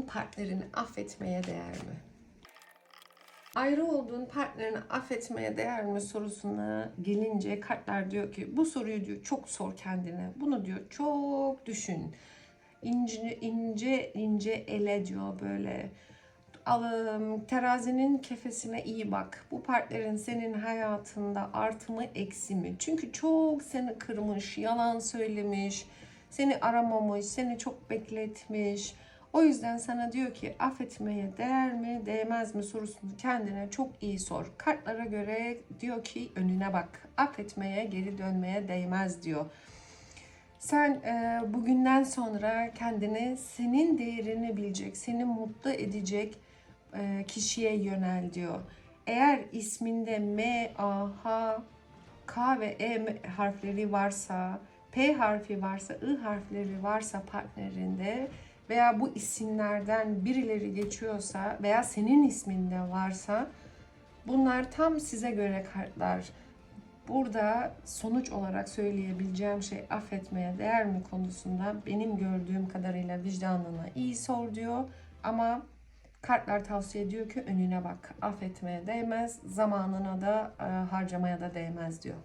olduğun partnerini affetmeye değer mi? Ayrı olduğun partnerini affetmeye değer mi sorusuna gelince kartlar diyor ki bu soruyu diyor çok sor kendine. Bunu diyor çok düşün. İnce ince ince ele diyor böyle. Alım terazinin kefesine iyi bak. Bu partnerin senin hayatında artı mı eksi mi? Çünkü çok seni kırmış, yalan söylemiş, seni aramamış, seni çok bekletmiş. O yüzden sana diyor ki affetmeye değer mi, değmez mi sorusunu kendine çok iyi sor. Kartlara göre diyor ki önüne bak. Affetmeye, geri dönmeye değmez diyor. Sen e, bugünden sonra kendini senin değerini bilecek, seni mutlu edecek e, kişiye yönel diyor. Eğer isminde M, A, H, K ve E harfleri varsa, P harfi varsa, I harfleri varsa partnerinde veya bu isimlerden birileri geçiyorsa veya senin isminde varsa bunlar tam size göre kartlar. Burada sonuç olarak söyleyebileceğim şey affetmeye değer mi konusunda benim gördüğüm kadarıyla vicdanına iyi sor diyor. Ama kartlar tavsiye ediyor ki önüne bak. Affetmeye değmez, zamanına da e, harcamaya da değmez diyor.